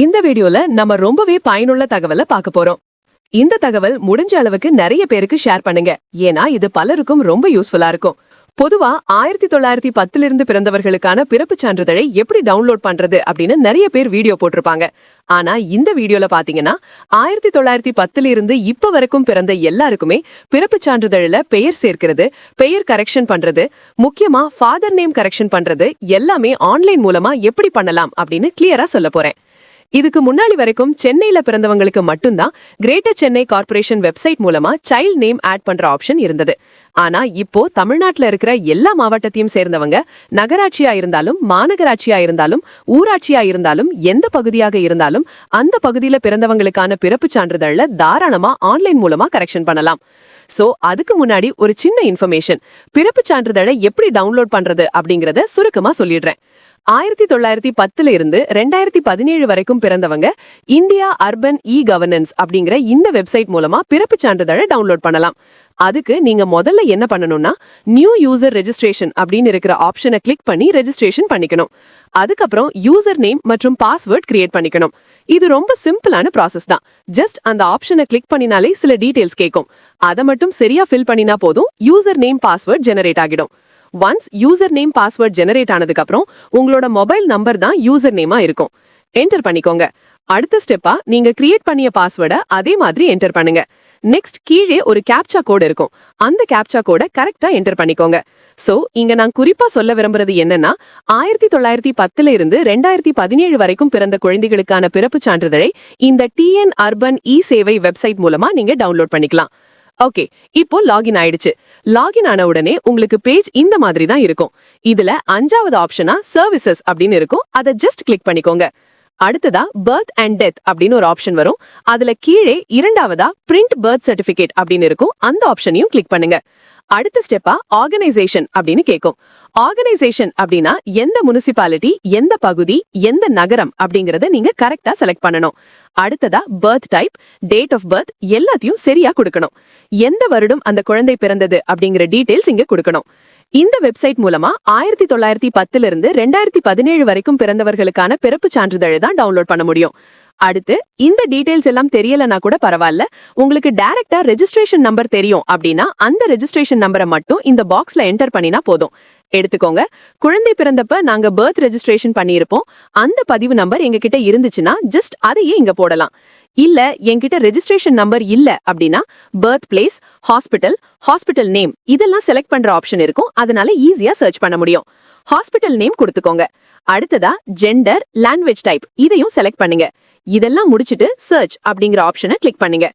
இந்த வீடியோல நம்ம ரொம்பவே பயனுள்ள தகவலை பார்க்க போறோம். இந்த தகவல் முடிஞ்ச அளவுக்கு நிறைய பேருக்கு ஷேர் பண்ணுங்க. ஏன்னா இது பலருக்கும் ரொம்ப யூஸ்ஃபுல்லா இருக்கும். பொதுவா ஆயிரத்தி தொள்ளாயிரத்தி பத்துல இருந்து பிறந்தவர்களுக்கான பிறப்புச் சான்றிதழை எப்படி டவுன்லோட் பண்றது அப்படின்னு நிறைய பேர் வீடியோ போட்டிருப்பாங்க. ஆனா இந்த வீடியோல பாத்தீங்கன்னா ஆயிரத்தி தொள்ளாயிரத்தி பத்துல இருந்து இப்ப வரைக்கும் பிறந்த எல்லாருக்குமே பிறப்புச் சான்றிதழ்ல பெயர் சேர்க்கிறது பெயர் கரெக்ஷன் பண்றது முக்கியமா ஃபாதர் நேம் கரெக்ஷன் பண்றது எல்லாமே ஆன்லைன் மூலமா எப்படி பண்ணலாம் அப்படின்னு கிளியரா சொல்ல போறேன். இதுக்கு முன்னாடி வரைக்கும் சென்னையில பிறந்தவங்களுக்கு மட்டும்தான் கிரேட்டர் சென்னை கார்ப்பரேஷன் வெப்சைட் மூலமா சைல்ட் நேம் ஆட் பண்ற ஆப்ஷன் இருந்தது. ஆனா இப்போ தமிழ்நாட்டுல இருக்கிற எல்லா மாவட்டத்தையும் சேர்ந்தவங்க நகராட்சியா இருந்தாலும் மாநகராட்சியா இருந்தாலும் ஊராட்சியா இருந்தாலும் எந்த பகுதியாக இருந்தாலும் அந்த பகுதியில பிறந்தவங்களுக்கான பிறப்பு சான்றிதழ்ல தாராளமா ஆன்லைன் மூலமா கரெக்ஷன் பண்ணலாம். சோ அதுக்கு முன்னாடி ஒரு சின்ன இன்ஃபர்மேஷன் பிறப்பு சான்றிதழை எப்படி டவுன்லோட் பண்றது அப்படிங்கறத சுருக்கமா சொல்லிடுறேன். ஆயிரத்தி தொள்ளாயிரத்தி பத்துல இருந்து ரெண்டாயிரத்தி பதினேழு வரைக்கும் பிறந்தவங்க இந்தியா அர்பன் இ கவர்னன்ஸ் அப்படிங்கிற இந்த வெப்சைட் மூலமா பிறப்புச் சான்றிதழை டவுன்லோட் பண்ணலாம். அதுக்கு நீங்க முதல்ல என்ன பண்ணணும்னா நியூ யூசர் ரெஜிஸ்ட்ரேஷன் அப்படின்னு இருக்கிற ஆப்ஷனை கிளிக் பண்ணி ரெஜிஸ்ட்ரேஷன் பண்ணிக்கணும். அதுக்கப்புறம் யூசர் நேம் மற்றும் பாஸ்வேர்ட் கிரியேட் பண்ணிக்கணும். இது ரொம்ப சிம்பிளான ப்ராசஸ் தான். ஜஸ்ட் அந்த ஆப்ஷனை கிளிக் பண்ணினாலே சில டீடைல்ஸ் கேட்கும். அதை மட்டும் சரியா ஃபில் பண்ணினா போதும். யூசர் நேம் பாஸ்வேர்ட் ஜெனரேட் ஆகிடும். Once user name password generate ஆனதுக்கு அப்புறம் உங்களோட மொபைல் நம்பர் தான் யூசர் நேமா இருக்கும். என்டர் பண்ணிக்கோங்க. அடுத்த ஸ்டெப்பா நீங்க கிரியேட் பண்ணிய பாஸ்வேர்டை அதே மாதிரி என்டர் பண்ணுங்க. நெக்ஸ்ட் கீழே ஒரு கேப்சா கோடு இருக்கும். அந்த கேப்சா கோட கரெக்டா என்டர் பண்ணிக்கோங்க. சோ இங்க நான் குறிப்பா சொல்ல விரும்புறது என்னன்னா ஆயிரத்தி தொள்ளாயிரத்தி பத்துல இருந்து ரெண்டாயிரத்தி பதினேழு வரைக்கும் பிறந்த குழந்தைகளுக்கான பிறப்புச் சான்றிதழை இந்த டிஎன் அர்பன் இ சேவை வெப்சைட் மூலமா நீங்க டவுன்லோட் பண்ணிக்கலாம். ஓகே இப்போ லாகின் ஆயிடுச்சு. லாகின் ஆன உடனே உங்களுக்கு பேஜ் இந்த மாதிரி தான் இருக்கும். இதுல அஞ்சாவது ஆப்ஷனா சர்வீசஸ் அப்படின்னு இருக்கும். அதை ஜஸ்ட் கிளிக் பண்ணிக்கோங்க. அடுத்ததா பர்த் அண்ட் டெத் அப்படின்னு ஒரு ஆப்ஷன் வரும். அதுல கீழே இரண்டாவதா பிரிண்ட் பர்த் சர்டிபிகேட் அப்படின்னு இருக்கும். அந்த ஆப்ஷனையும் கிளிக் பண்ணுங்க. அடுத்த ஸ்டெப்பா ஆர்கனைசேஷன் அப்படின்னு கேட்கும் ஆர்கனைசேஷன் அப்படின்னா எந்த முனிசிபாலிட்டி எந்த பகுதி எந்த நகரம் அப்படிங்கறத நீங்க கரெக்டா செலக்ட் பண்ணணும். அடுத்ததா birth type date of birth எல்லாத்தையும் சரியா கொடுக்கணும். எந்த வருடம் அந்த குழந்தை பிறந்தது அப்படிங்கிற டீடைல்ஸ் இங்க கொடுக்கணும். இந்த வெப்சைட் மூலமா ஆயிரத்தி தொள்ளாயிரத்தி பத்துல இருந்து ரெண்டாயிரத்தி பதினேழு வரைக்கும் பிறந்தவர்களுக்கான பிறப்பு சான்றிதழை தான் டவுன்லோட் பண்ண முடியும். அடுத்து இந்த டீடைல்ஸ் எல்லாம் தெரியலனா கூட பரவாயில்ல. உங்களுக்கு டைரக்டா ரெஜிஸ்ட்ரேஷன் நம்பர் தெரியும் அப்படின்னா அந்த ரெஜிஸ்ட்ரேஷன் நம்பரை மட்டும் இந்த பாக்ஸ்ல என்டர் பண்ணினா போதும். எடுத்துக்கோங்க. குழந்தை பிறந்தப்ப நாங்க பர்த் ரெஜிஸ்ட்ரேஷன் பண்ணியிருப்போம். அந்த பதிவு நம்பர் எங்ககிட்ட இருந்துச்சுன்னா ஜஸ்ட் அதையே இங்க போடலாம். இல்ல என்கிட்ட ரெஜிஸ்ட்ரேஷன் நம்பர் இல்ல அப்படின்னா birth place hospital hospital name இதெல்லாம் செலக்ட் பண்ற ஆப்ஷன் இருக்கும். அதனால ஈஸியா சர்ச் பண்ண முடியும். ஹாஸ்பிட்டல் நேம் கொடுத்துக்கோங்க. அடுத்ததா ஜெண்டர் லாங்குவேஜ் டைப் இதையும் செலக்ட் பண்ணுங்க. இதெல்லாம் முடிச்சிட்டு சர்ச் அப்படிங்கிற ஆப்ஷனை கிளிக் பண்ணுங்க.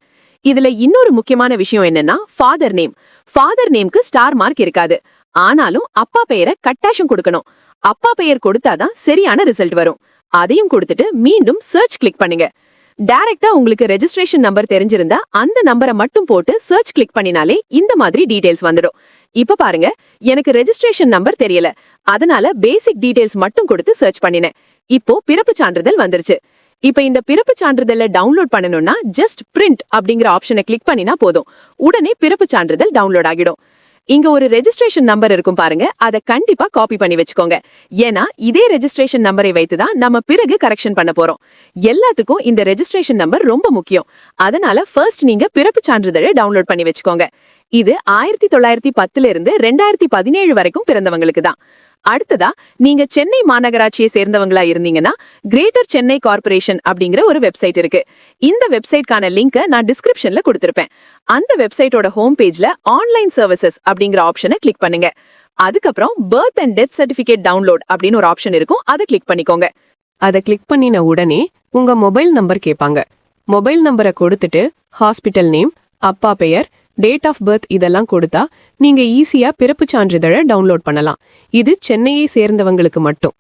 இதுல இன்னொரு முக்கியமான விஷயம் என்னன்னா ஃபாதர் நேம் ஃபாதர் நேம்க்கு ஸ்டார் மார்க் இருக்காது. ஆனாலும் அப்பா பெயரை கட்டாஷம் கொடுக்கணும். அப்பா பெயர் கொடுத்தாதான் சரியான ரிசல்ட் வரும். அதையும் கொடுத்துட்டு மீண்டும் சர்ச் கிளிக் பண்ணுங்க. டைரக்டா உங்களுக்கு ரெஜிஸ்ட்ரேஷன் நம்பர் தெரிஞ்சிருந்தா அந்த நம்பரை மட்டும் போட்டு சர்ச் கிளிக் பண்ணினாலே இந்த மாதிரி டீடைல்ஸ் வந்துடும். இப்ப பாருங்க எனக்கு ரெஜிஸ்ட்ரேஷன் நம்பர் தெரியல. அதனால பேசிக் டீடைல்ஸ் மட்டும் கொடுத்து சர்ச் பண்ணினேன். இப்போ பிறப்பு சான்றிதழ் வந்துருச்சு. இப்ப இந்த பிறப்பு சான்றிதழ டவுன்லோட் பண்ணணும்னா ஜஸ்ட் பிரிண்ட் அப்படிங்கிற ஆப்ஷனை கிளிக் பண்ணினா போதும். உடனே பிறப்பு சான்றிதழ் டவுன்லோட் ஆகிடும். இங்க ஒரு ரெஜிஸ்ட்ரேஷன் நம்பர் இருக்கும் பாருங்க. அதை கண்டிப்பா காப்பி பண்ணி வச்சுக்கோங்க. ஏன்னா இதே ரெஜிஸ்ட்ரேஷன் நம்பரை வைத்து தான் நம்ம பிறகு கரெக்ஷன் பண்ண போறோம். எல்லாத்துக்கும் இந்த ரெஜிஸ்ட்ரேஷன் நம்பர் ரொம்ப முக்கியம். அதனால ஃபர்ஸ்ட் நீங்க பிறப்பு சான்றிதழை டவுன்லோட் பண்ணி வச்சுக்கோங்க. இது ஆயிரத்தி தொள்ளாயிரத்தி பத்துல இருந்து ரெண்டாயிரத்தி பதினேழு வரைக்கும் பிறந்தவங்களுக்கு தான். அடுத்ததா நீங்க சென்னை மாநகராட்சியை சேர்ந்தவங்களா இருந்தீங்கன்னா கிரேட்டர் சென்னை கார்ப்பரேஷன் அப்படிங்கிற ஒரு வெப்சைட் இருக்கு. இந்த வெப்சைட்கான லிங்கை நான் டிஸ்கிரிப்ஷன்ல கொடுத்திருப்பேன். அந்த வெப்சைட்டோட ஹோம் பேஜ்ல ஆன்லைன் சர்வீசஸ் அப்படிங்கிற ஆப்ஷனை கிளிக் பண்ணுங்க. அதுக்கப்புறம் birth and death certificate download அப்படின்னு ஒரு ஆப்ஷன் இருக்கும். அதை கிளிக் பண்ணிக்கோங்க. அதை கிளிக் பண்ணின உடனே உங்க மொபைல் நம்பர் கேட்பாங்க. மொபைல் நம்பரை கொடுத்துட்டு ஹாஸ்பிட்டல் நேம் அப்பா பெயர் டேட் ஆஃப் பர்த் இதெல்லாம் கொடுத்தா நீங்க ஈஸியா பிறப்பு சான்றிதழை டவுன்லோட் பண்ணலாம். இது சென்னையை சேர்ந்தவங்களுக்கு மட்டும்.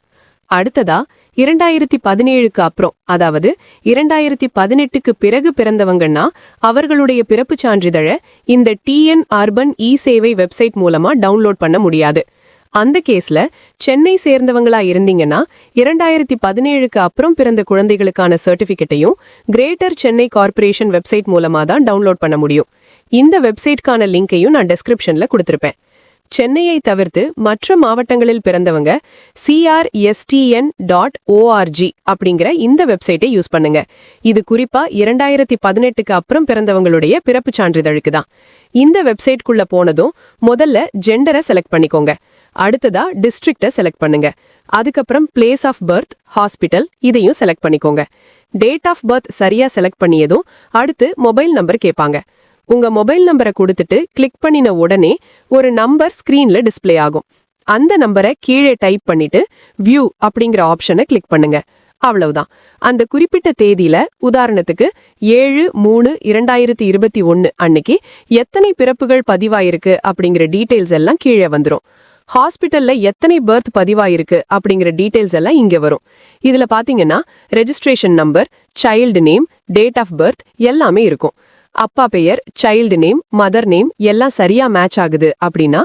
அடுத்ததா இரண்டாயிரத்தி பதினேழுக்கு அப்புறம் அதாவது இரண்டாயிரத்தி பதினெட்டுக்கு பிறகு பிறந்தவங்கன்னா அவர்களுடைய பிறப்பு சான்றிதழை இந்த டிஎன் அர்பன் இ சேவை வெப்சைட் மூலமா டவுன்லோட் பண்ண முடியாது. அந்த கேஸ்ல சென்னை சேர்ந்தவங்களா இருந்தீங்கன்னா இரண்டாயிரத்தி பதினேழுக்கு அப்புறம் பிறந்த குழந்தைகளுக்கான சர்டிபிகேட்டையும் கிரேட்டர் சென்னை கார்ப்பரேஷன் வெப்சைட் மூலமா தான் டவுன்லோட் பண்ண முடியும். இந்த வெப்சைட்கான லிங்கையும் நான் டெஸ்கிரிப்ஷன்ல கொடுத்திருப்பேன். சென்னையை தவிர்த்து மற்ற மாவட்டங்களில் பிறந்தவங்க சிஆர்எஸ்டிஎன் டாட் ஓஆர்ஜி அப்படிங்கிற இந்த வெப்சைட்டை யூஸ் பண்ணுங்க. இது குறிப்பா இரண்டாயிரத்தி பதினெட்டுக்கு அப்புறம் பிறந்தவங்களுடைய பிறப்பு சான்றிதழுக்கு தான். இந்த வெப்சைட்குள்ள போனதும் முதல்ல ஜெண்டரை செலக்ட் பண்ணிக்கோங்க. அடுத்ததா டிஸ்ட்ரிக்ட செலக்ட் பண்ணுங்க. அதுக்கப்புறம் பிளேஸ் ஆஃப் பர்த் ஹாஸ்பிட்டல் இதையும் செலக்ட் பண்ணிக்கோங்க. டேட் ஆஃப் பர்த் சரியா செலக்ட் பண்ணியதும் அடுத்து மொபைல் நம்பர் கேட்பாங்க. உங்க மொபைல் நம்பரை கொடுத்துட்டு கிளிக் பண்ணின உடனே ஒரு நம்பர் ஸ்கிரீன்ல டிஸ்ப்ளே ஆகும். அந்த நம்பரை கீழே டைப் பண்ணிட்டு வியூ அப்படிங்கிற ஆப்ஷனை கிளிக் பண்ணுங்க. அவ்வளவுதான். அந்த குறிப்பிட்ட தேதியில உதாரணத்துக்கு ஏழு மூணு இரண்டாயிரத்தி இருபத்தி ஒன்னு அன்னைக்கு எத்தனை பிறப்புகள் பதிவாயிருக்கு அப்படிங்கிற டீடைல்ஸ் எல்லாம் கீழே வந்துரும். ஹாஸ்பிட்டல்ல எத்தனை பர்த் பதிவாயிருக்கு அப்படிங்கிற டீடைல்ஸ் எல்லாம் இங்க வரும். இதுல பாத்தீங்கன்னா registration number child name date of birth எல்லாமே இருக்கும். அப்பா பெயர் சைல்டு நேம் மதர் நேம் எல்லாம் சரியா மேட்ச் ஆகுது அப்படின்னா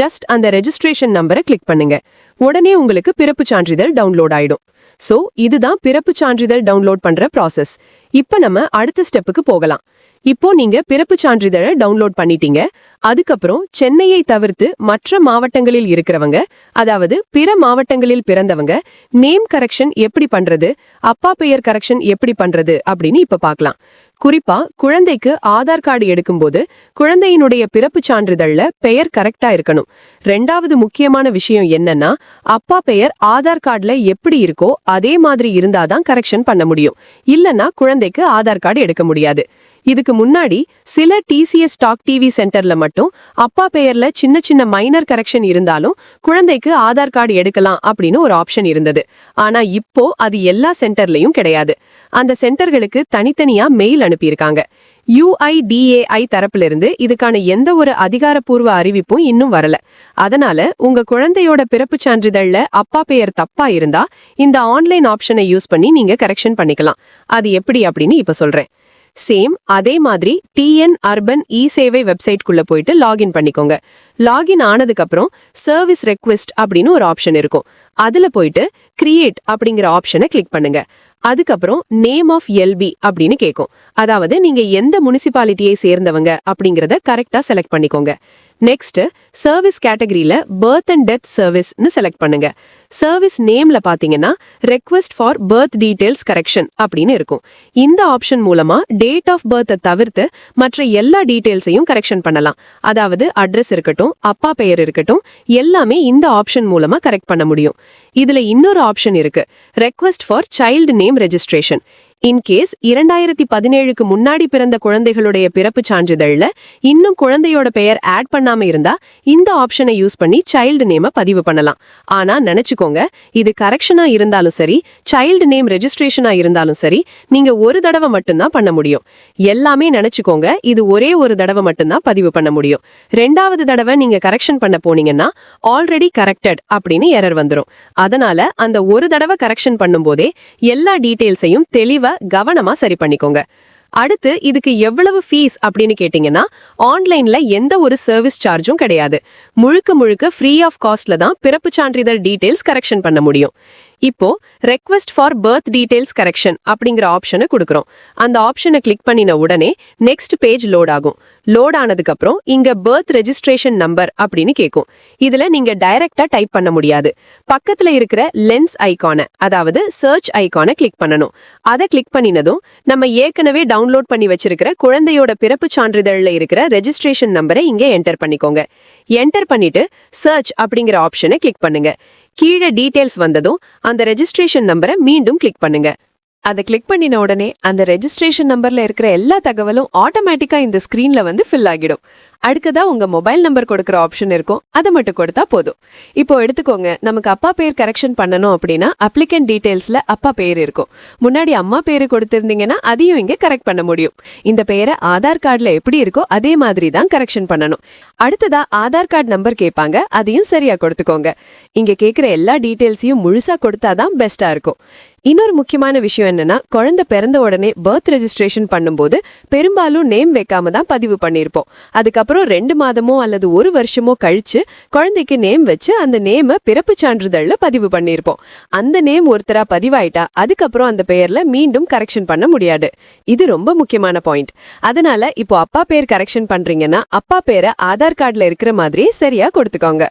ஜஸ்ட் அந்த ரெஜிஸ்ட்ரேஷன் நம்பரை கிளிக் பண்ணுங்க. உடனே உங்களுக்கு பிறப்பு சான்றிதழ் டவுன்லோட் ஆயிடும். சோ இதுதான் பிறப்பு சான்றிதழ் டவுன்லோட் பண்ற ப்ராசஸ் இப்ப நம்ம அடுத்த ஸ்டெப்புக்கு போகலாம். இப்போ நீங்க பிறப்பு சான்றிதழை டவுன்லோட் பண்ணிட்டீங்க. அதுக்கப்புறம் சென்னையை தவிர்த்து மற்ற மாவட்டங்களில் இருக்கிறவங்க அதாவது பிற மாவட்டங்களில் பிறந்தவங்க நேம் கரெக்ஷன் எப்படி பண்றது அப்பா பெயர் கரெக்ஷன் எப்படி பண்றது அப்படின்னு இப்ப பார்க்கலாம். குறிப்பா குழந்தைக்கு ஆதார் கார்டு எடுக்கும்போது குழந்தையினுடைய பிறப்பு சான்றிதழ்ல பெயர் கரெக்டா இருக்கணும். ரெண்டாவது முக்கியமான விஷயம் என்னன்னா அப்பா பெயர் ஆதார் கார்டுல எப்படி இருக்கோ அதே மாதிரி இருந்தாதான் கரெக்ஷன் பண்ண முடியும். இல்லனா குழந்தைக்கு ஆதார் கார்டு எடுக்க முடியாது. இதுக்கு முன்னாடி சில டிசிஎஸ் ஸ்டாக் டிவி சென்டர்ல மட்டும் அப்பா பெயர்ல சின்ன சின்ன மைனர் கரெக்ஷன் இருந்தாலும் குழந்தைக்கு ஆதார் கார்டு எடுக்கலாம் அப்படின்னு ஒரு ஆப்ஷன் இருந்தது. ஆனா இப்போ அது எல்லா சென்டர்லயும் கிடையாது. அந்த சென்டர்களுக்கு தனித்தனியா மெயில் அனுப்பியிருக்காங்க. யுஐடிஏஐ தரப்பிலிருந்து இதுக்கான எந்த ஒரு அதிகாரப்பூர்வ அறிவிப்பும் இன்னும் வரல. அதனால உங்க குழந்தையோட பிறப்பு சான்றிதழ்ல அப்பா பெயர் தப்பா இருந்தா இந்த ஆன்லைன் ஆப்ஷனை யூஸ் பண்ணி நீங்க கரெக்ஷன் பண்ணிக்கலாம். அது எப்படி அப்படின்னு இப்ப சொல்றேன். சேம் அதே மாதிரி டிஎன் அர்பன் இ சேவை வெப்சைட்குள்ள போயிட்டு லாகின் பண்ணிக்கோங்க. லாகின் ஆனதுக்கு அப்புறம் சர்வீஸ் ரெக்வெஸ்ட் அப்படின்னு ஒரு ஆப்ஷன் இருக்கும். அதுல போயிட்டு கிரியேட் அப்படிங்கிற ஆப்ஷனை கிளிக் பண்ணுங்க. அதுக்கப்புறம் நேம் ஆஃப் எல்பி அப்படின்னு கேட்கும் அதாவது நீங்க எந்த முனிசிபாலிட்டியை சேர்ந்தவங்க அப்படிங்கறத கரெக்டா செலக்ட் பண்ணிக்கோங்க. நெக்ஸ்ட் சர்வீஸ் கேட்டகரியில பர்த் அண்ட் டெத் சர்வீஸ்னு செலக்ட் பண்ணுங்க. சர்வீஸ் நேம்ல பாத்தீங்கன்னா request for birth details correction அப்படின்னு இருக்கும். இந்த ஆப்ஷன் மூலமா டேட் ஆஃப் பர்த்தை தவிர்த்து மற்ற எல்லா டீடைல்ஸையும் கரெக்ஷன் பண்ணலாம். அதாவது அட்ரஸ் இருக்கட்டும் அப்பா பெயர் இருக்கட்டும் எல்லாமே இந்த ஆப்ஷன் மூலமா கரெக்ட் பண்ண முடியும். இதுல இன்னொரு ஆப்ஷன் இருக்கு. Request for child name registration in case இரண்டாயிரத்தி பதினேழுக்கு முன்னாடி பிறந்த குழந்தைகளுடைய பிறப்பு சான்றிதழ்ல இன்னும் குழந்தையோட பெயர் ஆட் பண்ணாம இருந்தா இந்த ஆப்ஷனை யூஸ் பண்ணி சைல்டு நேம பதிவு பண்ணலாம். ஆனா நினைச்சுக்கோங்க இது கரெக்ஷனா இருந்தாலும் சரி சைல்டு நேம் ரெஜிஸ்ட்ரேஷனா இருந்தாலும் சரி நீங்க ஒரு தடவை மட்டும்தான் பண்ண முடியும். எல்லாமே நினைச்சுக்கோங்க இது ஒரே ஒரு தடவை மட்டும்தான் பதிவு பண்ண முடியும். ரெண்டாவது தடவை நீங்க கரெக்ஷன் பண்ண போனீங்கன்னா ஆல்ரெடி கரெக்டட் அப்படின்னு எரர் வந்துரும். அதனால அந்த ஒரு தடவை கரெக்ஷன் பண்ணும்போதே எல்லா டீட்டெயில்ஸையும் தெளிவா கவனமா சரி பண்ணிக்கோங்க. அடுத்து இதுக்கு எவ்வளவு ஃபீஸ் அப்படின்னு கேட்டிங்கன்னா ஆன்லைன்ல எந்த ஒரு சர்வீஸ் சார்ஜும் கிடையாது. முழுக்க முழுக்க ஃப்ரீ ஆஃப் காஸ்ட்ல தான் பிறப்பு சான்றிதழ் டீட்டெயில்ஸ் கரெக்ஷன் பண்ண முடியும். இப்போ request for birth details correction அப்படிங்கிற ஆப்ஷனை கொடுக்குறோம். அந்த ஆப்ஷனை கிளிக் பண்ணின உடனே நெக்ஸ்ட் பேஜ் லோட் ஆகும். லோட் ஆனதுக்கு அப்புறம் இங்க பர்த் ரெஜிஸ்ட்ரேஷன் நம்பர் அப்படின்னு கேட்கும் இதுல நீங்க டைரக்டா டைப் பண்ண முடியாது. பக்கத்துல இருக்கிற லென்ஸ் ஐகானை அதாவது சர்ச் ஐகானை கிளிக் பண்ணணும். அதை கிளிக் பண்ணினதும் நம்ம ஏற்கனவே டவுன்லோட் பண்ணி வச்சிருக்கிற குழந்தையோட பிறப்பு சான்றிதழ்ல இருக்கிற ரெஜிஸ்ட்ரேஷன் நம்பரை இங்க என்டர் பண்ணிக்கோங்க. என்டர் பண்ணிட்டு சர்ச் அப்படிங்கிற ஆப்ஷனை கிளிக் பண்ணுங்க. கீழே டீடைல்ஸ் வந்ததும் அந்த ரெஜிஸ்ட்ரேஷன் நம்பரை மீண்டும் கிளிக் பண்ணுங்க. அதை கிளிக் பண்ணின உடனே அந்த ரெஜிஸ்ட்ரேஷன் நம்பர்ல இருக்கிற எல்லா தகவலும் ஆட்டோமேட்டிக்கா இந்த ஸ்கிரீன்ல வந்து ஃபில் ஆகிடும். அடுத்ததா உங்க மொபைல் நம்பர் கொடுக்குற ஆப்ஷன் இருக்கும். அதை மட்டும் கொடுத்தா போதும். இப்போ எடுத்துக்கோங்க. நமக்கு அப்பா பேர் கரெக்ஷன் பண்ணணும் அப்படின்னா அப்ளிகன் டீடைல்ஸ்ல அப்பா பேர் இருக்கும். முன்னாடி அம்மா பேரு கொடுத்திருந்தீங்கன்னா அதையும் இங்க கரெக்ட் பண்ண முடியும். இந்த பெயரை ஆதார் கார்டுல எப்படி இருக்கோ அதே மாதிரி தான் கரெக்ஷன் பண்ணணும். அடுத்ததா ஆதார் கார்டு நம்பர் கேட்பாங்க. அதையும் சரியா கொடுத்துக்கோங்க. இங்க கேக்குற எல்லா டீடைல்ஸையும் முழுசா கொடுத்தாதான் பெஸ்டா இருக்கும். இன்னொரு முக்கியமான விஷயம் என்னன்னா குழந்தை பிறந்த உடனே பர்த் ரெஜிஸ்ட்ரேஷன் பண்ணும்போது பெரும்பாலும் நேம் வைக்காம தான் பதிவு பண்ணியிருப்போம். அதுக்கப்புறம் அப்புறம் ரெண்டு மாதமோ அல்லது ஒரு வருஷமோ கழிச்சு குழந்தைக்கு நேம் வச்சு அந்த நேம பிறப்பு சான்றிதழ்ல பதிவு பண்ணியிருப்போம் அந்த நேம் ஒருத்தரா பதிவாயிட்டா அதுக்கப்புறம் அந்த பெயர்ல மீண்டும் கரெக்ஷன் பண்ண முடியாது. இது ரொம்ப முக்கியமான பாயிண்ட் அதனால இப்போ அப்பா பேர் கரெக்ஷன் பண்றீங்கன்னா அப்பா பேரை ஆதார் கார்டுல இருக்கிற மாதிரியே சரியா கொடுத்துக்கோங்க.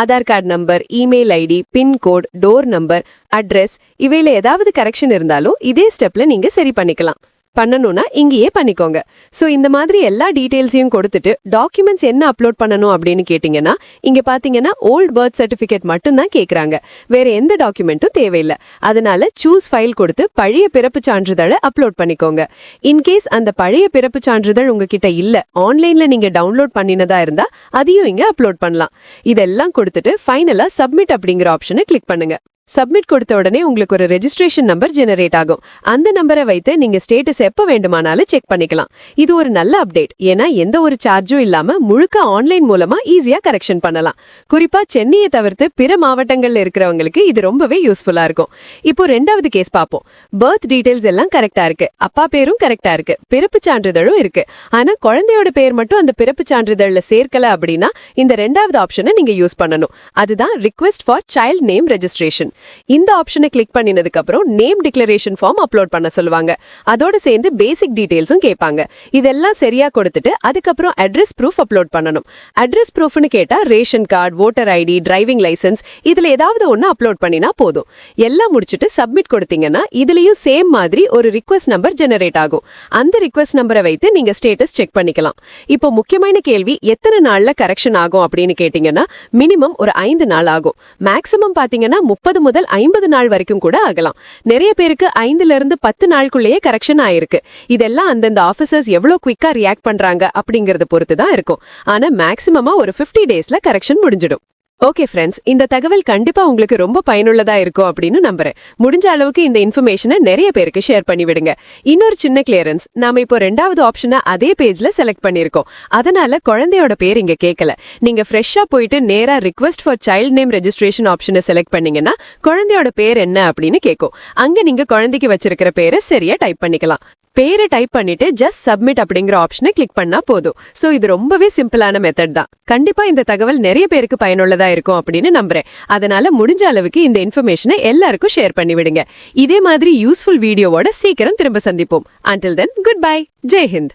Aadhaar card number email ID pincode door number address இவையில ஏதாவது கரெக்ஷன் இருந்தாலும் இதே ஸ்டெப்ல நீங்க சரி பண்ணிக்கலாம். பண்ணணும்னா இங்கேயே பண்ணிக்கோங்க. ஸோ இந்த மாதிரி எல்லா டீட்டெயில்ஸையும் கொடுத்துட்டு டாக்குமெண்ட்ஸ் என்ன அப்லோட் பண்ணணும் அப்படின்னு கேட்டிங்கன்னா இங்கே பார்த்தீங்கன்னா ஓல்ட் பர்த் சர்டிஃபிகேட் மட்டும்தான் கேட்குறாங்க வேறு எந்த டாக்குமெண்ட்டும் தேவையில்லை. அதனால சூஸ் ஃபைல் கொடுத்து பழைய பிறப்பு சான்றிதழை அப்லோட் பண்ணிக்கோங்க. இன்கேஸ் அந்த பழைய பிறப்பு சான்றிதழ் உங்ககிட்ட இல்லை ஆன்லைனில் நீங்கள் டவுன்லோட் பண்ணினதா இருந்தால் அதையும் இங்கே அப்லோட் பண்ணலாம். இதெல்லாம் கொடுத்துட்டு ஃபைனலாக சப்மிட் அப்படிங்கிற ஆப்ஷனை கிளிக் பண்ணுங்க. சப்மிட் கொடுத்த உடனே உங்களுக்கு ஒரு ரெஜிஸ்ட்ரேஷன் நம்பர் ஜெனரேட் ஆகும். அந்த நம்பரை வைத்து நீங்க ஸ்டேட்டஸ் எப்போ வேண்டுமானாலும் செக் பண்ணிக்கலாம். இது ஒரு நல்ல அப்டேட் ஏன்னா எந்த ஒரு சார்ஜும் இல்லாம முழுக்க ஆன்லைன் மூலமா ஈஸியா கரெக்ஷன் பண்ணலாம். குறிப்பா சென்னையை தவிர்த்து பிற மாவட்டங்கள்ல இருக்கிறவங்களுக்கு இது ரொம்பவே யூஸ்ஃபுல்லா இருக்கும். இப்போ ரெண்டாவது கேஸ் பார்ப்போம். பர்த் டீடைல்ஸ் எல்லாம் கரெக்டா இருக்கு. அப்பா பேரும் கரெக்டா இருக்கு. பிறப்பு சான்றிதழும் இருக்கு. ஆனா குழந்தையோட பேர் மட்டும் அந்த பிறப்பு சான்றிதழ்ல சேர்க்கல அப்படின்னா இந்த ரெண்டாவது ஆப்ஷனை நீங்க யூஸ் பண்ணணும். அதுதான் request for child name registration இந்த ஆப்ஷனை கிளிக் பண்ணினதுக்கு அப்புறம் நேம் டிக்ளரேஷன் ஃபார்ம் அப்லோட் பண்ண சொல்லுவாங்க. அதோட சேர்ந்து பேசிக் டீடைல்ஸும் கேட்பாங்க. இதெல்லாம் சரியா கொடுத்துட்டு அதுக்கப்புறம் அட்ரஸ் ப்ரூஃப் அப்லோட் பண்ணணும். அட்ரஸ் ப்ரூஃப்னு கேட்டா ration card voter ID driving licence இதுல ஏதாவது ஒன்று அப்லோட் பண்ணினா போதும். எல்லாம் முடிச்சுட்டு சப்மிட் கொடுத்தீங்கன்னா இதுலயும் சேம் மாதிரி ஒரு ரிக்வெஸ்ட் நம்பர் ஜெனரேட் ஆகும். அந்த ரிக்வெஸ்ட் நம்பரை வைத்து நீங்க ஸ்டேட்டஸ் செக் பண்ணிக்கலாம். இப்போ முக்கியமான கேள்வி எத்தனை நாள்ல கரெக்ஷன் ஆகும் அப்படின்னு கேட்டீங்கன்னா மினிமம் ஒரு ஐந்து நாள் ஆகும். மேக்ஸிமம் பாத்தீங்கன்னா முப்பது முதல் ஐம்பது நாள் வரைக்கும் கூட ஆகலாம். நிறைய பேருக்கு ஐந்துல இருந்து பத்து நாளுக்குள்ளேயே கரெக்ஷன் ஆயிருக்கு. இதெல்லாம் அந்தந்த ஆஃபீஸர்ஸ் எவ்வளோ குவிக்கா ரியாக்ட் பண்றாங்க அப்படிங்கறத பொறுத்து தான் இருக்கும். ஆனா மேக்ஸிமமா ஒரு 50 டேஸ்ல கரெக்ஷன் முடிஞ்சிடும். ஓகே ஃப்ரெண்ட்ஸ் இந்த தகவல் கண்டிப்பா உங்களுக்கு ரொம்ப பயனுள்ளதா இருக்கும் அப்படின்னு நம்புறேன். முடிஞ்ச அளவுக்கு இந்த இன்ஃபர்மேஷனை நிறைய பேருக்கு ஷேர் பண்ணி விடுங்க இன்னொரு சின்ன கிளியரன்ஸ் நாம இப்போ ரெண்டாவது ஆப்ஷனை அதே பேஜ்ல செலக்ட் பண்ணிருக்கோம் அதனால குழந்தையோட பேர் இங்க கேட்கல நீங்க ஃப்ரெஷ்ஷா போயிட்டு நேரா request for child name registration ஆப்ஷனை செலக்ட் பண்ணீங்கன்னா குழந்தையோட பேர் என்ன அப்படின்னு கேட்கும் அங்க நீங்க குழந்தைக்கு வச்சிருக்கிற பேரை சரியா டைப் பண்ணிக்கலாம். பேரை டைப் பண்ணிட்டு ஜஸ்ட் சப்மிட் அப்படிங்கிற ஆப்ஷனை கிளிக் பண்ணா போதும். சோ இது ரொம்பவே சிம்பிளான மெத்தட் தான். கண்டிப்பா இந்த தகவல் நிறைய பேருக்கு பயனுள்ளதா இருக்கும் அப்படின்னு நம்புறேன். அதனால முடிஞ்ச அளவுக்கு இந்த இன்ஃபர்மேஷனை எல்லாருக்கும் ஷேர் பண்ணி விடுங்க. இதே மாதிரி யூஸ்ஃபுல் வீடியோவோட சீக்கிரம் திரும்ப சந்திப்போம். Until then goodbye Jai Hind.